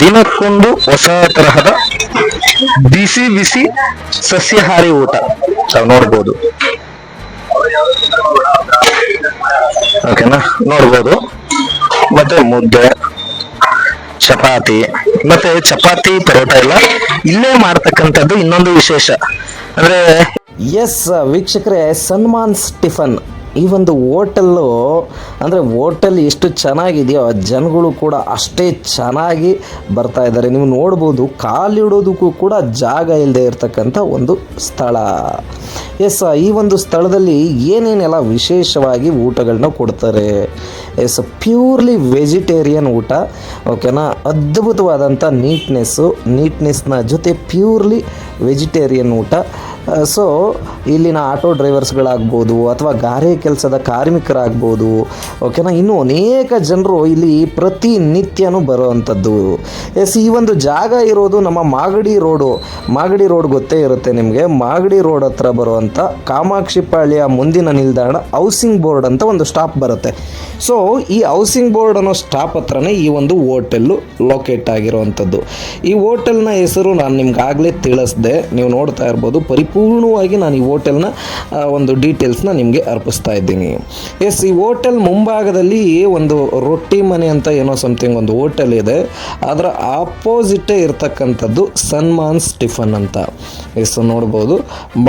ದಿನಕ್ಕೊಂದು ಹೊಸ ತರಹದ ಬಿಸಿ ಬಿಸಿ ಸಸ್ಯಾಹಾರಿ ಊಟ ತಾವು ನೋಡ್ಬೋದು. ಓಕೆನಾ? ನೋಡ್ಬೋದು. ಮತ್ತೆ ಮುದ್ದೆ, ಚಪಾತಿ, ಮತ್ತೆ ಚಪಾತಿ ಪರೋಟ ಎಲ್ಲ ಇಲ್ಲೇ ಮಾಡ್ತಕ್ಕಂಥದ್ದು ಇನ್ನೊಂದು ವಿಶೇಷ. ಅಂದ್ರೆ ಎಸ್ ವೀಕ್ಷಕರೇ ಸನ್ಮಾನ್ಸ್ ಟಿಫನ್ ಈ ಒಂದು ಹೋಟೆಲ್ಲು, ಅಂದರೆ ಹೋಟೆಲ್ ಎಷ್ಟು ಚೆನ್ನಾಗಿದೆಯೋ ಜನಗಳು ಕೂಡ ಅಷ್ಟೇ ಚೆನ್ನಾಗಿ ಬರ್ತಾ ಇದ್ದಾರೆ. ನೀವು ನೋಡ್ಬೋದು ಕಾಲಿಡೋದಕ್ಕೂ ಕೂಡ ಜಾಗ ಇಲ್ಲದೆ ಇರತಕ್ಕಂಥ ಒಂದು ಸ್ಥಳ. ಎಸ್ ಈ ಒಂದು ಸ್ಥಳದಲ್ಲಿ ಏನೇನೆಲ್ಲ ವಿಶೇಷವಾಗಿ ಊಟಗಳನ್ನ ಕೊಡ್ತಾರೆ? ಎಸ್ ಪ್ಯೂರ್ಲಿ ವೆಜಿಟೇರಿಯನ್ ಊಟ, ಓಕೆನಾ? ಅದ್ಭುತವಾದಂಥ ನೀಟ್ನೆಸ್ಸು, ನೀಟ್ನೆಸ್ನ ಜೊತೆ ಪ್ಯೂರ್ಲಿ ವೆಜಿಟೇರಿಯನ್ ಊಟ. ಸೊ, ಇಲ್ಲಿನ ಆಟೋ ಡ್ರೈವರ್ಸ್ಗಳಾಗ್ಬೋದು ಅಥವಾ ಗಾರೆ ಕೆಲಸದ ಕಾರ್ಮಿಕರಾಗ್ಬೋದು, ಓಕೆನಾ? ಇನ್ನೂ ಅನೇಕ ಜನರು ಇಲ್ಲಿ ಪ್ರತಿನಿತ್ಯನೂ ಬರುವಂಥದ್ದು. ಎಸ್ ಈ ಒಂದು ಜಾಗ ಇರೋದು ನಮ್ಮ ಮಾಗಡಿ ರೋಡು. ಮಾಗಡಿ ರೋಡ್ ಗೊತ್ತೇ ಇರುತ್ತೆ ನಿಮಗೆ. ಮಾಗಡಿ ರೋಡ್ ಹತ್ರ ಬರುವಂಥ ಕಾಮಾಕ್ಷಿಪಾಳ್ಯ ಮುಂದಿನ ನಿಲ್ದಾಣ ಹೌಸಿಂಗ್ ಬೋರ್ಡ್ ಅಂತ ಒಂದು ಸ್ಟಾಪ್ ಬರುತ್ತೆ. ಸೊ ಈ ಹೌಸಿಂಗ್ ಬೋರ್ಡ್ ಅನ್ನೋ ಸ್ಟಾಪ್ ಹತ್ರನೇ ಈ ಒಂದು ಹೋಟೆಲ್ಲು ಲೊಕೇಟ್ ಆಗಿರುವಂಥದ್ದು. ಈ ಹೋಟೆಲ್ನ ಹೆಸರು ನಾನು ನಿಮ್ಗಾಗಲೇ ತಿಳಿಸ್ದೆ. ನೀವು ನೋಡ್ತಾ ಇರ್ಬೋದು, ಪರಿಪೂರ್ಣವಾಗಿ ನಾನು ಈ ಹೋಟೆಲ್ನ ಒಂದು ಡೀಟೇಲ್ಸ್ನ ನಿಮಗೆ ಅರ್ಪಿಸ್ತಾ ಇದ್ದೀನಿ. ಎಸ್ ಈ ಹೋಟೆಲ್ ಮುಂಭಾಗದಲ್ಲಿ ಒಂದು ರೊಟ್ಟಿ ಮನೆ ಅಂತ ಏನೋ ಸಮಥಿಂಗ್ ಒಂದು ಹೋಟೆಲ್ ಇದೆ. ಅದರ ಆಪೋಸಿಟೇ ಇರ್ತಕ್ಕಂಥದ್ದು ಸನ್ಮಾನ್ಸ್ ಟಿಫನ್ ಅಂತ. ಎಸ್ ನೋಡ್ಬೋದು.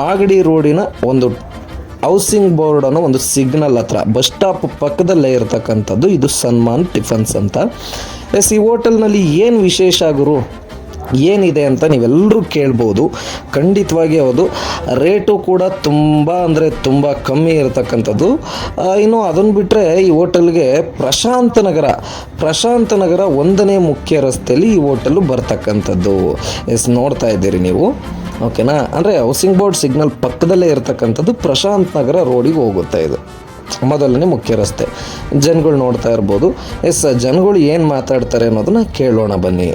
ಮಾಗಡಿ ರೋಡಿನ ಒಂದು ಹೌಸಿಂಗ್ ಬೋರ್ಡ್ ಅನ್ನೋ ಒಂದು ಸಿಗ್ನಲ್ ಹತ್ರ ಬಸ್ ಸ್ಟಾಪ್ ಪಕ್ಕದಲ್ಲೇ ಇರತಕ್ಕಂಥದ್ದು. ಇದು ಸನ್ಮಾನ್ ಟಿಫನ್ಸ್ ಅಂತ. ಎಸ್, ಈ ಹೋಟೆಲ್ನಲ್ಲಿ ಏನು ವಿಶೇಷ ಗುರು? ಏನಿದೆ ಅಂತ ನೀವೆಲ್ಲರೂ ಕೇಳ್ಬೋದು. ಖಂಡಿತವಾಗಿ ಹೌದು. ರೇಟು ಕೂಡ ತುಂಬ ಅಂದರೆ ತುಂಬ ಕಮ್ಮಿ ಇರತಕ್ಕಂಥದ್ದು. ಇನ್ನು ಅದನ್ನು ಬಿಟ್ಟರೆ ಈ ಹೋಟೆಲ್ಗೆ ಪ್ರಶಾಂತ ನಗರ ಪ್ರಶಾಂತ ನಗರ ಒಂದನೇ ಮುಖ್ಯ ರಸ್ತೆಯಲ್ಲಿ ಈ ಹೋಟೆಲು ಬರ್ತಕ್ಕಂಥದ್ದು. ಎಸ್, ನೋಡ್ತಾ ಇದ್ದೀರಿ ನೀವು. ಓಕೆನಾ? ಅಂದರೆ ಹೌಸಿಂಗ್ ಬೋರ್ಡ್ ಸಿಗ್ನಲ್ ಪಕ್ಕದಲ್ಲೇ ಇರತಕ್ಕಂಥದ್ದು ಪ್ರಶಾಂತ್ ನಗರ ರೋಡಿಗೆ ಹೋಗುತ್ತೆ ಇದು. ಮೊದಲನೇ ಮುಖ್ಯ ರಸ್ತೆ. ಜನಗಳು ನೋಡ್ತಾ ಇರ್ಬೋದು. ಎಸ್ ಜನಗಳು ಏನು ಮಾತಾಡ್ತಾರೆ ಅನ್ನೋದನ್ನ ಕೇಳೋಣ ಬನ್ನಿ.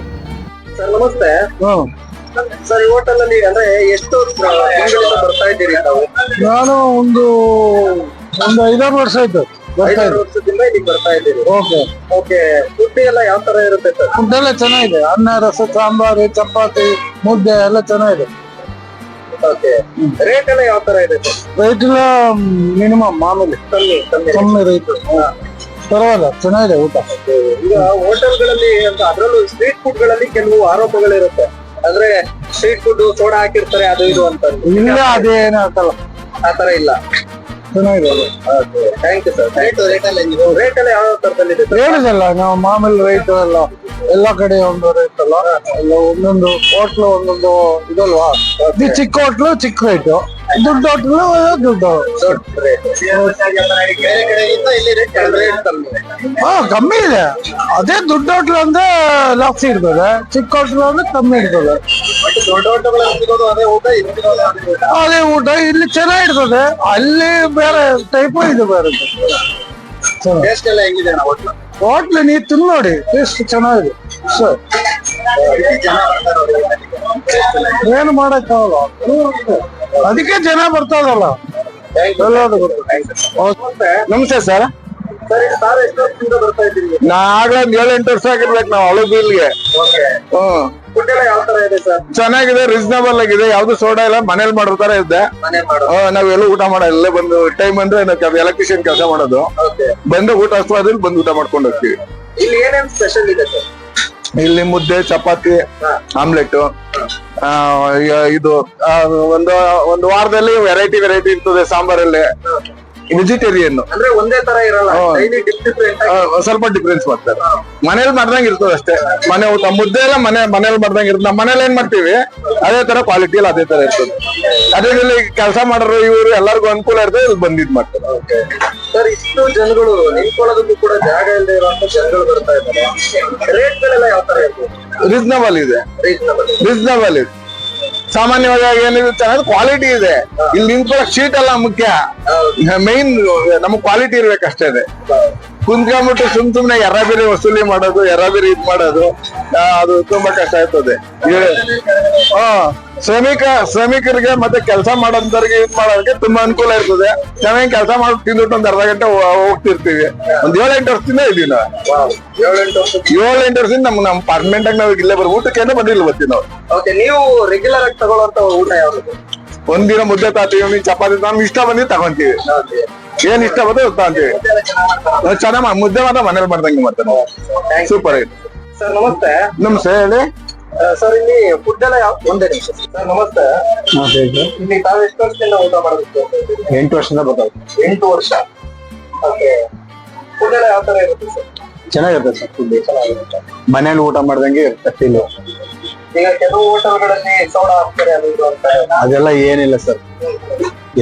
ಸರ್ ನಮಸ್ತೆ. ಸರ್ ಈ ಹೋಟೆಲ್ ಅಲ್ಲಿ ಅಂದ್ರೆ ಎಷ್ಟು ತಿಂಗಳಿಂದ ಬರ್ತಾ ಇದ್ದೀರಿ ತಾವು? ನಾನು ಒಂದು ಒಂದು ಐದಾರು ವರ್ಷ ಆಯ್ತು ಬರ್ತಾ ಐದಾರು ಇದ್ದೆ ವರ್ಷದಿಂದ ಇಲ್ಲಿಗೆ ಬರ್ತಾ ಇದ್ದೀರಿ. ಓಕೆ. ಓಕೆ ಫುಡ್ ಎಲ್ಲ ಯಾವ ತರ ಇರುತ್ತೆ ಸರ್? ಫುಡ್ ಎಲ್ಲ ಚೆನ್ನಾಗಿದೆ. ಅನ್ನ ರಸ ಸಾಂಬಾರು ಚಪಾತಿ ಮುದ್ದೆ ಎಲ್ಲ ಚೆನ್ನಾಗಿದೆ. ಓಕೆ. ರೇಟ್ ಎಲ್ಲ ಯಾವ ತರ ಇದೆ ರೇಟ್ ಎಲ್ಲ ಮಿನಿಮಮ್ ಮಾಮೂಲಿ. ಕಮ್ಮಿ ಕಮ್ಮಿ ಕಮ್ಮಿ ರೈಟ್ ಪರವಾಗಿಲ್ಲ ಚೆನ್ನಾಗಿದೆ ಊಟ. ಈಗ ಹೋಟೆಲ್ಗಳಲ್ಲಿ ಅಂತ ಅದರಲ್ಲೂ ಸ್ಟ್ರೀಟ್ ಫುಡ್ಗಳಲ್ಲಿ ಕೆಲವು ಆರೋಪಗಳಿರುತ್ತೆ. ಅಂದ್ರೆ ಸ್ಟ್ರೀಟ್ ಫುಡ್ ಸೋಡಾ ಹಾಕಿರ್ತಾರೆ ಅದು ಇದು ಅಂತ. ಇಲ್ಲ ಅದೇನು ಹಾಕಲ್ಲ. ಆ ತರ ಇಲ್ಲ. ಚೆನ್ನಾಗಿದೆ thank you sir rate rate ಎಲ್ಲ ರೇಟ್ ಯಾವ ತರದಲ್ಲಿದೆ ಸರ್ ಹೇಳಿದಲ್ಲ ನಾವು ಮಾಮೂಲಿ ರೈಟ್ ಎಲ್ಲ ಎಲ್ಲ ಕಡೆ ಒಂದು ರೇಟ್ ಅಲ್ಲ ಎಲ್ಲ ಒಂದೊಂದು ಹೋಟ್ಲು ಒಂದೊಂದು ಇದಲ್ವಾ? ಇದು ಚಿಕ್ಕ ಹೋಟ್ಲು ಚಿಕ್ಕ ರೇಟು ದುಡ್ಡು ಹೋಟ್ಲು ದುಡ್ಡು. ದೊಡ್ಡ ರೇಟ್ ಬೇರೆ ಕಡೆಗಿಂತ ಇಲ್ಲಿ ರೇಟ್ ರೇಟ್ ಕಮ್ಮಿ ಹಾ, ಕಮ್ಮಿ ಇದೆ. ಅದೇ ದುಡ್ಡು ಹೋಟ್ಲು ಅಂದ್ರೆ ಜಾಸ್ತಿ ಇರ್ತದೆ. ಚಿಕ್ಕ ಹೋಟ್ಲು ಅಂದ್ರೆ ಕಮ್ಮಿ ಇರ್ತದೆ. ಮತ್ತೆ ದೊಡ್ಡ ಹೋಟೆಲ್ಗಳಲ್ಲಿ ಸಿಗೋದು ಅದೇ ಊಟ, ಇಲ್ಲಿ ಸಿಗೋದು ಅದೇ ಊಟ ಅದೇ ಊಟ ಇಲ್ಲಿ ಚೆನ್ನಾಗಿರ್ತದೆ ಅಲ್ಲಿ ಬೇರೆ ಟೈಪು ಇದು ಬೇರೆ ಟೇಸ್ಟ್ ಎಲ್ಲ ಹೆಂಗಿದೆ ಅಣ್ಣ ಹೋಟ್ಲು ಹೋಟ್ಲು ನೀವು ತಿಂದು ನೋಡಿ ಟೇಸ್ಟ್ ಚೆನ್ನಾಗಿದೆ. ಸರ್ ಜನ ಬರ್ತಾರೆ ಅವ್ರಿಗೆ. ಏನು ಮಾಡಕ್ಕಾಗಲ್ಲ. ಅದಕ್ಕೆ ಜನ. ಎಲ್ಲದು ನಮಸ್ತೆ ಸರ್. ನಾ ಆಗ್ಲೇ ಒಂದ್ ಏಳು ಎಂಟು ವರ್ಷ ಆಗಿರ್ಬೇಕು ನಾವು ಹಳು ಬೀಲ್ಗೆ ಚೆನ್ನಾಗಿದೆ ರೀಸನಬಲ್ ಆಗಿದೆ. ಯಾವ್ದು ಸೋಡಾ ಇಲ್ಲ ಮನೇಲಿ ಮಾಡೋ ತರ ಇದ್ದೆ ಮನೆ ಮಾಡೋ ಹ್ಮ್, ನಾವೆಲ್ಲ ಊಟ ಮಾಡ ಇಲ್ಲೇ ಬಂದು ಟೈಮ್ ಅಂದ್ರೆ ನಾವು ಎಲೆಕ್ಟ್ರಿಷಿಯನ್ ಕೆಲಸ ಮಾಡೋದು. ಬಂದು ಊಟ ಅಷ್ಟವಾದ್ರಲ್ಲಿ ಬಂದು ಊಟ ಮಾಡ್ಕೊಂಡು ಹೋಗ್ತೀವಿ. ಇಲ್ಲಿ ಏನೇನ್ ಸ್ಪೆಷಲ್ ಇದೆ ಸರ್? ಇಲ್ಲಿ ಮುದ್ದೆ ಚಪಾತಿ ಆಮ್ಲೆಟ್. ಇದು ಒಂದು ಒಂದು ವಾರದಲ್ಲಿ ವೆರೈಟಿ ವೆರೈಟಿ ಇರ್ತದೆ ಸಾಂಬಾರಲ್ಲಿ. ವೆಜಿಟೇರಿಯನ್ ಅಂದ್ರೆ ಒಂದೇ ತರ ಇರಲ್ಲ ಸ್ವಲ್ಪ ಡಿಫ್ರೆನ್ಸ್ ಮಾಡ್ತಾರೆ. ಮನೇಲಿ ಮಾಡ್ದಂಗ್ ಇರ್ತದೆ ಅಷ್ಟೇ. ಮನೆ ಊಟ ಮುದ್ದೆ ಎಲ್ಲ ಮನೆ ಮನೇಲಿ ಮಾಡ್ದಂಗ್ ಇರ್ತದೆ. ನಮ್ಮ ಮನೇಲಿ ಏನ್ ಮಾಡ್ತೀವಿ ಅದೇ ತರ ಕ್ವಾಲಿಟಿ ಎಲ್ಲ ಅದೇ ತರ ಇರ್ತದೆ. ಅದೇ ಕೆಲಸ ಮಾಡೋರು ಇವರು ಎಲ್ಲರಿಗೂ ಅನುಕೂಲ ಇರ್ತದೆ ಇಲ್ಲಿ ಬಂದಿದ್ ಮಾಡ್ತಾರೆ. ಸರ್ ಇಷ್ಟು ಜನಗಳು ನಿಂತ್ಕೊಳ್ಳೋದಕ್ಕೂ ಕೂಡ ಜಾಗ ಇಲ್ಲದೆ ಇರುವಂತ ಜನಗಳು ಬರ್ತಾ ಇದ್ದಾರೆ. ರೇಟ್ ಗಳೆಲ್ಲ ಯಾವ ತರ ಇರ್ಬೋದು? ರೀಸನಬಲ್ ಇದೆ. ರೀಸನಬಲ್ ರೀಸನಬಲ್ ಇದೆ. ಸಾಮಾನ್ಯವಾಗಿ ಏನಿರುತ್ತೆ ಅನ್ನೋದು ಕ್ವಾಲಿಟಿ ಇದೆ. ಇಲ್ಲಿ ನಿಂತ ಶೀಟ್ ಎಲ್ಲ ಮುಖ್ಯ. ಮೈನ್ ನಮ್ಗೆ ಕ್ವಾಲಿಟಿ ಇರ್ಬೇಕಷ್ಟೇ ಇದೆ. ಕುಂತ್ಕೊಂಡ್ಬಿಟ್ಟು ಸುಮ್ ಸುಮ್ನೆ ಎರ್ರಬೇರಿ ವಸೂಲಿ ಮಾಡೋದು ಎರ್ರಬೇರಿ ಇದ್ ಮಾಡೋದು ಅದು ತುಂಬಾ ಕಷ್ಟ ಆಯ್ತದೆ ಹಾ. ಶ್ರಮಿಕ ಶ್ರಮಿಕರಿಗೆ ಮತ್ತೆ ಕೆಲಸ ಮಾಡೋಂಥವ್ರಿಗೆ ಇದ್ ಮಾಡೋದಕ್ಕೆ ತುಂಬಾ ಅನುಕೂಲ ಇರ್ತದೆ. ಚೆನ್ನಾಗಿ ಕೆಲಸ ಮಾಡಿ ತಿಂದ್ಬಿಟ್ಟು ಒಂದ್ ಅರ್ಧ ಗಂಟೆ ಹೋಗ್ತಿರ್ತೀವಿ. ಒಂದ್ ಏಳೆಂಟು ವರ್ಷದಿಂದ ಇದೀವಿ ನಾವು. ಏಳೆಂಟು ವರ್ಷ ಏಳೆಂಟು ವರ್ಷದಿಂದ ನಮ್ ನಮ್ ಪರ್ಮನೆಂಟ್ ಆಗಿ ನಾವು ಇಲ್ಲೇ ಬರ್ ಊಟಕ್ಕೆ ಬಂದಿಲ್ಲ ಬರ್ತೀವಿ ನಾವು. ನೀವು ರೆಗ್ಯುಲರ್ ಆಗಿ ತಗೊಳ್ಳುವಂತ ಊಟ ಯಾವ್ದು? ಒಂದಿನ ಮುದ್ದೆ ತಾತೀವಿ ಚಪಾತಿ ನಮ್ಗೆ ಇಷ್ಟ ಬಂದಿದ್ದು ತಗೊಂತೀವಿ. ಏನ್ ಇಷ್ಟ ಬಂದ್ರೆ ಅದು ತಗೊಂತೀವಿ. ಚೆನ್ನಾಗ್ ಮುದ್ದೆ ಮಾತ್ರ ಮನೇಲಿ ಮಾಡ್ದಂಗೆ ಮತ್ತೆ ನಾವು ಸೂಪರ್ ಆಗಿದೆ ಸರ್ ನಮಸ್ತೆ. ನಮಸ್ತೆ ಹೇಳಿ. ಸರ್ ಇಲ್ಲಿ ಫುಡ್ ಎಲ್ಲ ಒಂದೇ ನಿಮಿಷ. ಸರ್ ನಮಸ್ತೆ. ಇಲ್ಲಿ ತಾವು ಎಷ್ಟು ವರ್ಷದಿಂದ ಊಟ ಮಾಡಬೇಕು ಎಂಟು ವರ್ಷದಿಂದ ಬರ್ತಾವೆ ಎಂಟು ವರ್ಷ. ಓಕೆ ಫುಡ್ ಎಲ್ಲ ಯಾವ ತರ ಇರುತ್ತೆ ಸರ್? ಚೆನ್ನಾಗಿರುತ್ತೆ ಸರ್ ಫುಡ್ ಮನೇಲಿ ಊಟ ಮಾಡ್ದಂಗೆ ಇರುತ್ತೆ ಫೀಲು ಈಗ ಕೆಲವು ಹೋಟೆಲ್ಗಳಲ್ಲಿ ಸೋಡಾ ಹಾಕ್ತಾರೆ ಅದು ಇದು ಅಂತ ಅದೆಲ್ಲ ಏನಿಲ್ಲ ಸರ್.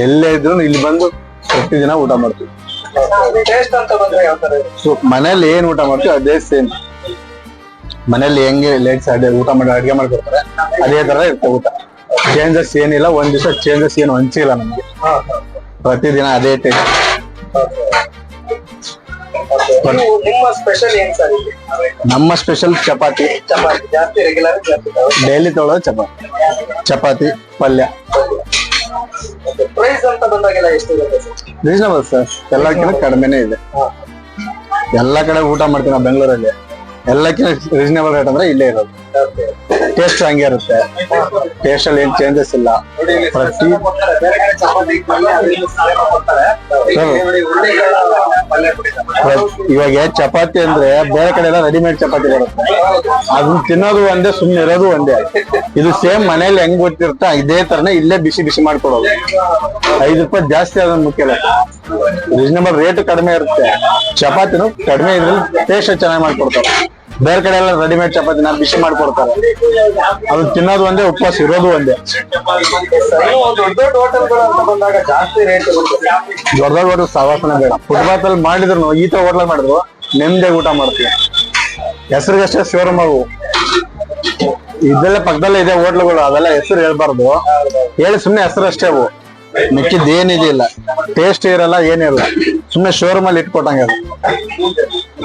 ಎಲ್ಲೇ ಇದ್ರು ಇಲ್ಲಿ ಬಂದು ಪ್ರತಿದಿನ ಊಟ ಮಾಡ್ತೀವಿ. ಟೇಸ್ಟ್ ಅಂತ ಬಂದ್ರೆ ಯಾವ ತರ ಮನೇಲಿ ಏನ್ ಊಟ ಮಾಡ್ತೀವಿ ಅದೇ ಸೇಮ್ ಮನೇಲಿ ಹೆಂಗೆ ಲೇಟ್ಸ್ ಅದೇ ಊಟ ಮಾಡಿ ಅಡಿಗೆ ಮಾಡ್ಕೊಡ್ತಾರೆ ಅದೇ ತರ ಇರ್ತವೆ ಊಟ. ಚೇಂಜಸ್ ಏನಿಲ್ಲ ಒಂದ್ ದಿವಸ ಚೇಂಜಸ್ ಏನು ಹಂಚಿಲ್ಲ ನಮ್ಗೆ. ಪ್ರತಿದಿನ ಅದೇ ಟೇಸ್ಟ್ ನೀವು ನಿಮ್ಮ ಸ್ಪೆಷಲ್ ಏನ್ ಸರ್ ಇಲ್ಲಿ? ನಮ್ಮ ಸ್ಪೆಷಲ್ ಚಪಾತಿ. ಚಪಾತಿ ಜಾಸ್ತಿ ರೆಗ್ಯುಲರ್ ಜಾಸ್ತಿ ಡೈಲಿ ತೊಗೊಳೋದು ಚಪಾತಿ. ಚಪಾತಿ ಪಲ್ಯ. ಪ್ರೈಸ್ ಅಂತ ಬಂದಾಗೆಲ್ಲ ಎಷ್ಟು ಇರುತ್ತೆ ಸರ್ ಎಲ್ಲ ಕಡೆ ಕಡಿಮೆನೇ ಇದೆ. ಎಲ್ಲ ಕಡೆ ಊಟ ಮಾಡ್ತೀವಿ ನಾವು ಬೆಂಗಳೂರಲ್ಲಿ. ಎಲ್ಲಕ್ಕಿಂತ ರೀಸನೇಬಲ್ ರೇಟ್ ಅಂದ್ರೆ ಇಲ್ಲೇ ಇರೋದು. ಟೇಸ್ಟ್ ಹಂಗೆ ಇರುತ್ತೆ. ಟೇಸ್ಟ್ ಅಲ್ಲಿ ಏನ್ ಚೇಂಜಸ್ ಇಲ್ಲ. ಪ್ರತಿ ಇವಾಗ ಚಪಾತಿ ಅಂದ್ರೆ ಬೇರೆ ಕಡೆ ಎಲ್ಲ ರೆಡಿಮೇಡ್ ಚಪಾತಿ ಬರುತ್ತೆ. ಅದನ್ನ ತಿನ್ನೋದು ಒಂದೇ, ಸುಮ್ನೆ ಇರೋದು ಒಂದೇ. ಇದು ಸೇಮ್ ಮನೇಲಿ ಹೆಂಗ್ ಗೊತ್ತಿರುತ್ತ ಇದೇ ತರನೇ ಇಲ್ಲೇ ಬಿಸಿ ಬಿಸಿ ಮಾಡ್ಕೊಡೋದು. ಐದು ರೂಪಾಯಿ ಜಾಸ್ತಿ ಅದನ್ನ ಮುಖ್ಯ ರೀಸನೇಬಲ್ ರೇಟ್ ಕಡಿಮೆ ಇರುತ್ತೆ. ಚಪಾತಿನೂ ಕಡಿಮೆ ಇದ್ರಲ್ಲಿ ಟೇಸ್ಟ್ ಚೆನ್ನಾಗಿ ಮಾಡ್ಕೊಡ್ತಾರೆ. ಬೇರೆ ಕಡೆ ಎಲ್ಲ ರೆಡಿಮೇಡ್ ಚಪಾತಿನ ಬಿಸಿ ಮಾಡ್ಕೊಡ್ತಾರೆ. ಅದು ತಿನ್ನೋದು ಒಂದೇ, ಉಪವಾಸ ಇರೋದು ಒಂದೇ. ನೀವು ದೊಡ್ಡ ದೊಡ್ಡ ದೊಡ್ಡ ಸವಾಸನೆ ಬೇಡ. ಫುಟ್ಬಾತ್ ಅಲ್ಲಿ ಮಾಡಿದ್ರು ಈ ತರ ಹೋಟ್ಲ ಮಾಡಿದ್ರು ನೆಮ್ಮದಿ ಊಟ ಮಾಡ್ತೀವಿ. ಹೆಸರಿಗಷ್ಟೇ ಶೋರೂಮ್ ಅವು. ಇದೆಲ್ಲ ಪಕ್ಕದಲ್ಲೇ ಇದೆ ಹೋಟ್ಲುಗಳು ಅವೆಲ್ಲ ಹೆಸರು ಹೇಳ್ಬಾರ್ದು. ಹೇಳಿ ಸುಮ್ನೆ ಹೆಸರು ಅಷ್ಟೇ ಅವು. ಮಿಕ್ಕಿದ್ ಏನಿದೆ ಇಲ್ಲ ಟೇಸ್ಟ್ ಇರಲ್ಲ, ಏನಿರಲ್ಲ. ಸುಮ್ಮನೆ ಶೋರೂಮ್ ಅಲ್ಲಿ ಇಟ್ಕೊಟ್ಟಂಗೆ ಅದು.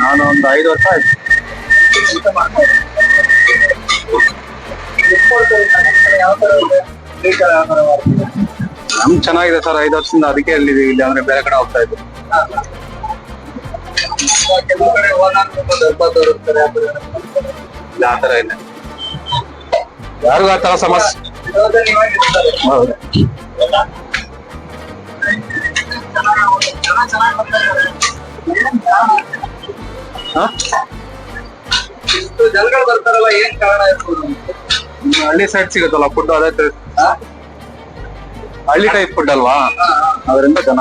ನಾನು ಒಂದು ಐದು ವರ್ಷ ಆಯ್ತು. ನಮ್ ಚೆನ್ನಾಗಿದೆ ಸರ್, ಐದು ವರ್ಷದಿಂದ ಅದಕ್ಕೆ ಅಲ್ಲಿ ಇಲ್ಲಿ ಅಂದ್ರೆ ಬೇರೆ ಕಡೆ ಹೋಗ್ತಾ ಇದ್ವಿ. ಇಲ್ಲ, ಆ ತರ ಇಲ್ಲ. ಯಾರಿಗೂ ಆ ತರ ಸಮಸ್ಯೆ ಹೌದು. ಜನಗಳು ಬರ್ತಾರಲ್ಲ ಏನ್ ಕಾರಣ ಇರ್ಬೋದು ಹಳ್ಳಿ ಸೈಡ್ ಸಿಗುತ್ತಲ್ಲ ಫುಡ್ ಅದೇ ಹಳ್ಳಿ ಟೈಪ್ ಫುಡ್ ಅಲ್ವಾ? ಅದರಿಂದ ಜನ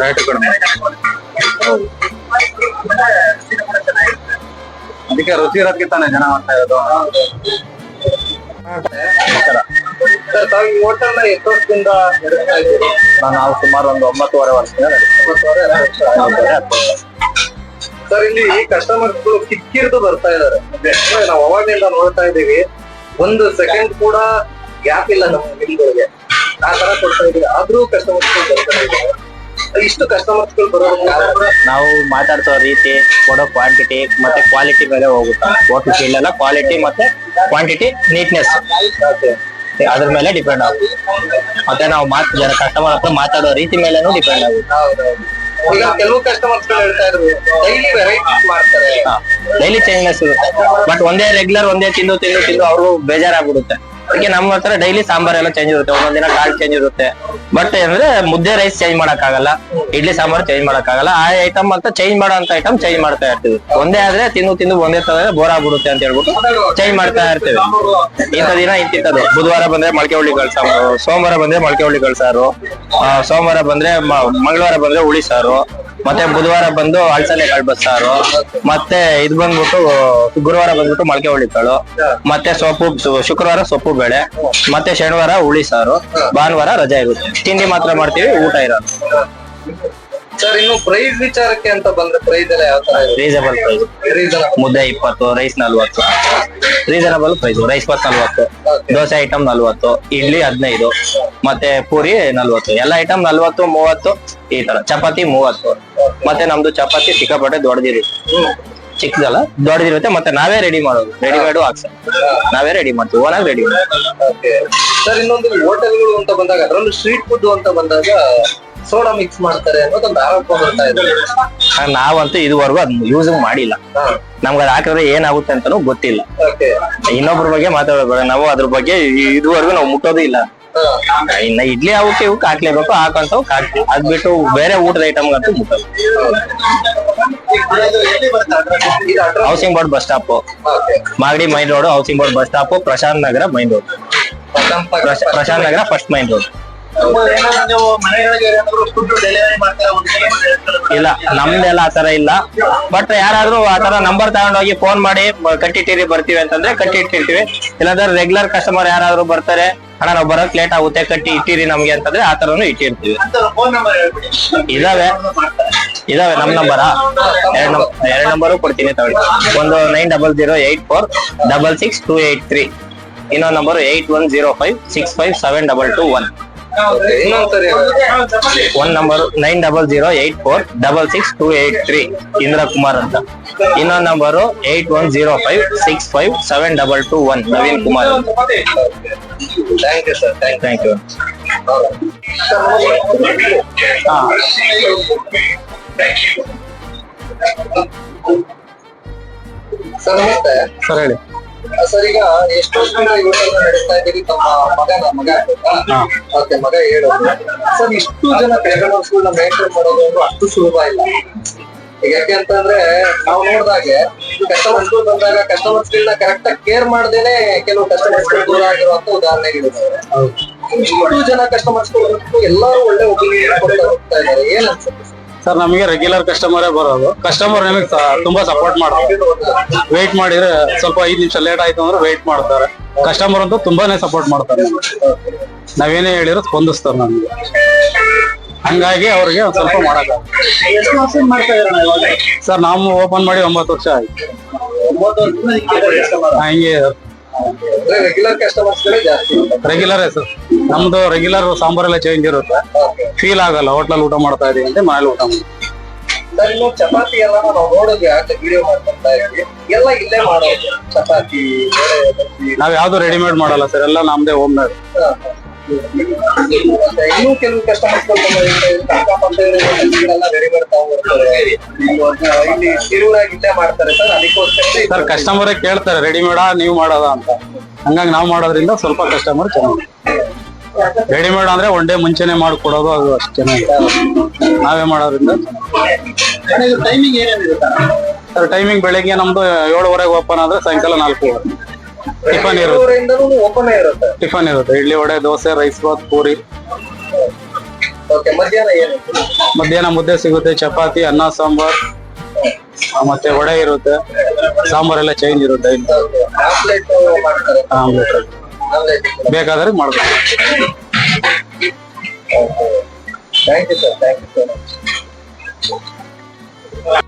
ರೇಟ್ ಕಡಿಮೆ. ಅದಕ್ಕೆ ರುಚಿ ಇರೋದಕ್ಕೆ ತಾನೇ ಜನ ಮಾಡ್ತಾ ಇರೋದು. ಸರ್ ತಾವು ಈ ಹೋಟೆಲ್ನ ಎಷ್ಟು ವರ್ಷದಿಂದ ನಡೆಸ್ತಾ ಇದ್ದೀರಿ ನಾನು ನಾವು ಸುಮಾರು ಒಂದು ಒಂಬತ್ತುವರೆ ವರ್ಷದಿಂದ ನಡೆಸ್ತೀವಿ. ಸರ್ ಇಲ್ಲಿ ಕಸ್ಟಮರ್ಸ್ ಕಿಕ್ಕಿರ್ದು ಬರ್ತಾ ಇದಾರೆ ನಾವು ಅವಾಗಿಂದ ನೋಡ್ತಾ ಇದೀವಿ ಒಂದು ಸೆಕೆಂಡ್ ಕೂಡ ಗ್ಯಾಪ್ ಇಲ್ಲ ನಮ್ಮ ಬಿಲ್ಗಳಿಗೆ ಆ ತರ ಕೊಡ್ತಾ ಇದೀವಿ ಆದ್ರೂ ಕಸ್ಟಮರ್ಸ್ ಬರ್ತಾ ಇಷ್ಟು ಕಸ್ಟಮರ್ಸ್ಗಳು ಬರೋದು ಕಾರಣ? ನಾವು ಮಾತಾಡ್ಸೋ ರೀತಿ ಕೊಡೋ ಕ್ವಾಂಟಿಟಿ ಮತ್ತೆ ಕ್ವಾಲಿಟಿ ಮೇಲೆ ಹೋಗುತ್ತೆ. ಹೋಟೆಲ್ ಫೀಲ್ಡ್ ಎಲ್ಲ ಕ್ವಾಲಿಟಿ ಮತ್ತೆ ಕ್ವಾಂಟಿಟಿ ನೀಟ್ನೆಸ್ ಅದ್ರ ಮೇಲೆ ಡಿಪೆಂಡ್ ಆಗುತ್ತೆ. ಮತ್ತೆ ನಾವು ಮಾತ್ ಜನ ಕಸ್ಟಮರ್ ಹತ್ರ ಮಾತಾಡೋ ರೀತಿ ಮೇಲೆನೂ ಡಿಪೆಂಡ್ ಆಗುತ್ತೆ. ಈಗ ಕೆಲವು ಕಸ್ಟಮರ್ಸ್ಗಳು ಹೇಳ್ತಾ ಇದ್ರು ಡೈಲಿ ವೆರೈಟೀಸ್ ಮಾಡ್ತಾರೆ ಡೈಲಿ ಚೇಂಜ್ನೆಸ್ ಇರುತ್ತೆ. ಬಟ್ ಒಂದೇ ರೆಗ್ಯುಲರ್ ಒಂದೇ ತಿಂದು ತಿಂದು ತಿಂದು ಅವರು ಬೇಜಾರಾಗ್ಬಿಡುತ್ತೆ. ಅದಕ್ಕೆ ನಮ್ಮ ಹತ್ರ ಡೈಲಿ ಸಾಂಬಾರ್ ಎಲ್ಲ ಚೇಂಜ್ ಇರುತ್ತೆ. ಒಂದೊಂದ್ ದಿನ ಕಾಳು ಚೇಂಜ್ ಇರುತ್ತೆ. ಬಟ್ ಅಂದ್ರೆ ಮುದ್ದೆ ರೈಸ್ ಚೇಂಜ್ ಮಾಡಕ್ ಆಗಲ್ಲ ಇಡ್ಲಿ ಸಾಂಬಾರ್ ಚೇಂಜ್ ಮಾಡಕ್ ಆಗಲ್ಲ ಆ ಐಟಮ್ ಅಂತ ಚೇಂಜ್ ಮಾಡೋ ಅಂತ ಐಟಮ್ ಚೇಂಜ್ ಮಾಡ್ತಾ ಇರ್ತೀವಿ. ಒಂದೇ ಆದ್ರೆ ತಿಂದು ತಿಂದು ಒಂದೇ ತರ ಬೋರ್ ಆಗ್ಬಿಡುತ್ತೆ ಅಂತ ಹೇಳ್ಬಿಟ್ಟು ಚೇಂಜ್ ಮಾಡ್ತಾ ಇರ್ತೀವಿ. ಇಂಥ ದಿನ ಇಂತಿಂತದ್ದು ಬುಧವಾರ ಬಂದ್ರೆ ಮೊಳಕೆ ಹುಳಿ ಸಾರು, ಸೋಮವಾರ ಬಂದ್ರೆ ಮೊಳಕೆ ಹುಳಿ ಕಳ್ಸಾರು ಸೋಮವಾರ ಬಂದ್ರೆ ಮಂಗಳವಾರ ಬಂದ್ರೆ ಹುಳಿ ಸಾರು ಮತ್ತೆ ಬುಧವಾರ ಬಂದು ಅಳ್ಸಲೆ ಕಾಳು ಬಸ್ಸಾರು ಮತ್ತೆ ಇದ್ ಬಂದ್ಬಿಟ್ಟು ಗುರುವಾರ ಬಂದ್ಬಿಟ್ಟು ಮೊಳಕೆ ಹುಳಿ ಕಾಳು. ಮತ್ತೆ ಸೊಪ್ಪು ಶುಕ್ರವಾರ ಸೊಪ್ಪು ಬೇಳೆ. ಮತ್ತೆ ಶನಿವಾರ ಹುಳಿ ಸಾರು. ಭಾನುವಾರ ರಜೆ ಇರುತ್ತೆ. ತಿಂಡಿ ಮಾತ್ರ ಮಾಡ್ತೀವಿ, ಊಟ ಇರೋದು. ಸರ್ ಇನ್ನು ಪ್ರೈಸ್ ವಿಚಾರಕ್ಕೆ ಅಂತ ಬಂದ್ರೆ ಪ್ರೈಸ್ ಎಲ್ಲ ಯಾವ ತರ ರೀಸನಬಲ್ ಪ್ರೈಸ್ ರೀಸನಬಲ್ ಮುದ್ದೆ ಇಪ್ಪತ್ತು ರೈಸ್ ನಲ್ವತ್ತು. ರೀಸನಬಲ್ ಪ್ರೈಸ್ ರೈಸ್ ಬಾತ್ ನಲ್ವತ್ತು ದೋಸೆ ಐಟಮ್ ನಲ್ವತ್ತು ಇಡ್ಲಿ ಹದಿನೈದು ಮತ್ತೆ ಪೂರಿ ನಲ್ವತ್ತು. ಎಲ್ಲ ಐಟಮ್ ನಲ್ವತ್ತು ಮೂವತ್ತು ಈ ತರ. ಚಪಾತಿ ಮೂವತ್ತು. ಮತ್ತೆ ನಮ್ದು ಚಪಾತಿ ಸಿಕ್ಕಾಪಟ್ಟೆ ದೊಡ್ಡದಿರುತ್ತೆ ಚಿಕ್ಕದಲ್ಲ ದೊಡ್ಡದಿರುತ್ತೆ ಮತ್ತೆ ನಾವೇ ರೆಡಿ ಮಾಡೋದು. ರೆಡಿಮೇಡು ಹಾಕ್ಸ ನಾವೇ ರೆಡಿ ಮಾಡ್ತೀವಿ ಓನಾಗಿ ರೆಡಿ ಮಾಡ್ತೀವಿ. ಸರ್ ಇನ್ನೊಂದು ಹೋಟೆಲ್ಗಳು ಅಂತ ಬಂದಾಗ ಅದರಲ್ಲೂ ಸ್ಟ್ರೀಟ್ ಫುಡ್ ಅಂತ ಬಂದಾಗ ಸೋಡಾ ಮಿಕ್ಸ್ ಮಾಡ್ತಾರೆ ಅನ್ನೋದೊಂದು ಆರೋಪ ಬರ್ತಾ ಇದೆ. ನಾವಂತೂ ಇದುವರೆಗೂ ಅದ್ ಯೂಸ್ ಮಾಡಿಲ್ಲ. ನಮ್ಗೆ ಅದ್ ಹಾಕಿದ್ರೆ ಏನಾಗುತ್ತೆ ಅಂತಾನು ಗೊತ್ತಿಲ್ಲ. ಓಕೆ. ಇನ್ನೊಬ್ರ ಬಗ್ಗೆ ಮಾತಾಡಬೇಡ ನಾವು ಅದ್ರ ಬಗ್ಗೆ ಇದುವರೆಗೂ ನಾವು ಮುಟ್ಟೋದು ಇಲ್ಲ. ಇನ್ನ ಇಡ್ಲಿ ಅವಕ್ಕೆ ಇವಕ್ಕೆ ಹಾಕ್ಲೇಬೇಕು ಹಾಕಂತವ್ ಹಾಕ್ತೀವಿ. ಅದ್ ಬಿಟ್ಟು ಬೇರೆ ಊಟದ ಐಟಮ್ ಅಂತೂ ಮುಟ್ಟಲ್ಲ. Housing board bus stop. Magadi main road housing board bus stop Prashanth Nagar main road. Prashanth Nagar first main road. ಇಲ್ಲ ನಮ್ದೆಲ್ಲ ಆತರ ಇಲ್ಲ. ಬಟ್ ಯಾರಾದ್ರೂ ಆತರ ನಂಬರ್ ತಗೊಂಡೋಗಿ ಫೋನ್ ಮಾಡಿ ಕಟ್ಟಿಟ್ಟಿರಿ ಬರ್ತೀವಿ ಅಂತಂದ್ರೆ ಕಟ್ಟಿ ಇಟ್ಟಿರ್ತೀವಿ ಇಲ್ಲಾಂದ್ರೆ ರೆಗ್ಯುಲರ್ ಕಸ್ಟಮರ್ ಯಾರಾದ್ರೂ ಬರ್ತಾರೆ ಅಣ್ಣ ನಾವು ಬರೋಕ್ ಲೇಟ್ ಆಗುತ್ತೆ ಕಟ್ಟಿ ಇಟ್ಟಿರಿ ನಮ್ಗೆ ಅಂತಂದ್ರೆ ಆ ತರನು ಇಟ್ಟಿರ್ತೀವಿ ಇದಾವೆ. ಇದಾವೆ ನಮ್ ನಂಬರಾ ಎರಡ್ ಎರಡ್ ನಂಬರು ಕೊಡ್ತೀನಿ ತಗೊಳ್ಳಿ. ಒಂದು nine double zero eight four double six two eight three ಇನ್ನೊಂದು number eight one zero five six five seven double two one one number nine double zero eight four double six two eight three Indra Kumar ಅಂತ. ಇನ್ನೊಂದು number eight one zero five six five seven double two one Naveen Kumar ಅಂತ. Thank you sir thank thank you sir ಹೇಳಿ. Sir ಈಗ ಎಷ್ಟು ವರ್ಷದಿಂದ ಈ hotel ನಡೆಸ್ತಾ ಇದ್ದೀರಿ? ತಮ್ಮ ಮಗನ ಮಗ ಓಕೆ ಮಗ ಹೇಳು ಸರ್ ಇಷ್ಟು ಜನ ಕಸ್ಟಮರ್ಸ್ಗಳನ್ನ ಮೇಂಟೈನ್ ಮಾಡೋದು ಅಂದ್ರೆ ಅಷ್ಟು ಸುಲಭ ಇಲ್ಲ. ಈಗ ಯಾಕೆ ಅಂತಂದ್ರೆ ನಾವು ನೋಡಿದಾಗೆ ಕಸ್ಟಮರ್ಸ್ಗಳು ಬಂದಾಗ ಕಸ್ಟಮರ್ಸ್ ಗಳನ್ನ ಕರೆಕ್ಟ್ ಆಗಿ ಕೇರ್ ಮಾಡ್ದೇನೆ ಕೆಲವು ಕಸ್ಟಮರ್ಸ್ಗಳು ದೂರ ಆಗಿರುವಂತ ಉದಾಹರಣೆಗಳಿದ್ದಾವೆ ಇಷ್ಟು ಜನ ಕಸ್ಟಮರ್ಸ್ ಎಲ್ಲರೂ ಒಳ್ಳೆ ಒಪಿನಿಯನ್ ಕೊಡ್ತಾ ಹೋಗ್ತಾ ಇದ್ದಾರೆ. ಏನ್ ಅನ್ಸುತ್ತೆ ಸರ್ ನಮಗೆ ರೆಗ್ಯುಲರ್ ಕಸ್ಟಮರೇ ಬರೋದು. ಕಸ್ಟಮರ್ ನಿಮಗೆ ತುಂಬಾ ಸಪೋರ್ಟ್ ಮಾಡ್ತಾರೆ. ವೇಟ್ ಮಾಡಿದ್ರೆ ಸ್ವಲ್ಪ ಐದು ನಿಮಿಷ ಲೇಟ್ ಆಯ್ತು ಅಂದ್ರೆ ವೇಟ್ ಮಾಡ್ತಾರೆ. ಕಸ್ಟಮರ್ ಅಂತೂ ತುಂಬಾನೇ ಸಪೋರ್ಟ್ ಮಾಡ್ತಾರೆ ನಾವೇನೇ ಹೇಳಿರೋ ಸ್ಪಂದಿಸ್ತಾರೆ ನಮ್ಗೆ. ಹಂಗಾಗಿ ಅವ್ರಿಗೆ ಒಂದ್ ಸ್ವಲ್ಪ ಮಾಡಕ್ ಸರ್ ನಾವು ಓಪನ್ ಮಾಡಿ ಒಂಬತ್ತು ವರ್ಷ ಆಯ್ತು. ಹಂಗೆ. Regular customers regular sir. ನಮ್ದು ರೆಗ್ಯುಲರ್ ಸಾಂಬಾರ್ ಎಲ್ಲ ಚೇಂಜ್ ಇರುತ್ತೆ. ಫೀಲ್ ಆಗಲ್ಲ ಹೋಟ್ಲಲ್ಲಿ ಊಟ ಮಾಡ್ತಾ ಇದೀವಿ ಅಂತ ಮನೇಲಿ ಊಟ ಮಾಡ್ತೀವಿ. ಸರ್ ಇನ್ನು ಚಪಾತಿ ಎಲ್ಲ ನಾವು ನೋಡೋದು ಯಾಕೆ ವಿಡಿಯೋ ಮಾಡ್ತಾ ಇದ್ವಿ. ಎಲ್ಲ ಇಲ್ಲೇ ಮಾಡೋದು ಚಪಾತಿ. ನಾವ್ ಯಾವ್ದು ರೆಡಿಮೇಡ್ ಮಾಡಲ್ಲ ಸರ್ ಎಲ್ಲ ನಮ್ದೇ ಹೋಮ್ ಮೇಡ್ ಇನ್ನೂ ಕೆಲವು ಕಸ್ಟಮರ್ಸ್ ರೆಡಿಮೇಡ್ ಇಲ್ಲಿ ತಿರುವರಾಗಿ ಇಲ್ಲೇ ಮಾಡ್ತಾರೆ ಸರ್ ಅದಕ್ಕೋಸ್ಕರ ಸರ್ ಕಸ್ಟಮರೇ ಕೇಳ್ತಾರೆ ರೆಡಿಮೇಡಾ ನೀವು ಮಾಡೋದಾ ಅಂತ. ಹಂಗಾಗಿ ನಾವು ಮಾಡೋದ್ರಿಂದ ಸ್ವಲ್ಪ ಕಸ್ಟಮರ್ ಚೆನ್ನಾಗಿ. ರೆಡಿಮೇಡ್ ಅಂದ್ರೆ ಒನ್ ಡೇ ಮುಂಚೆನೆ ಮಾಡ್ಕೊಡೋದು ಅದು ಅಷ್ಟು ಚೆನ್ನಾಗಿ ನಾವೇ ಮಾಡೋದ್ರಿಂದ ಟೈಮಿಂಗ್ ಸರ್ ಟೈಮಿಂಗ್ ಬೆಳಿಗ್ಗೆ ನಮ್ದು ಏಳುವರೆಗೆ ಓಪನ್ ಆದ್ರೆ ಸಾಯಂಕಾಲ ನಾಲ್ಕು ಟಿಫನ್ ಇರುತ್ತೆ. ಟಿಫನ್ ಇರುತ್ತೆ. ಇಡ್ಲಿ ವಡೆ ದೋಸೆ ರೈಸ್ ಬಾತ್ ಪೂರಿ. ಮಧ್ಯಾಹ್ನ ಮುದ್ದೆ ಸಿಗುತ್ತೆ ಚಪಾತಿ ಅನ್ನ ಸಾಂಬಾರ್. ಮತ್ತೆ ವಡೆ ಇರುತ್ತೆ. ಸಾಂಬಾರ್ ಎಲ್ಲ ಚೇಂಜ್ ಇರುತ್ತೆ ಆಮ್ಲೆಟ್. ಬೇಕಾದ್ರೆ ಮಾಡ್ಬೋದು. Thank you sir thank you so much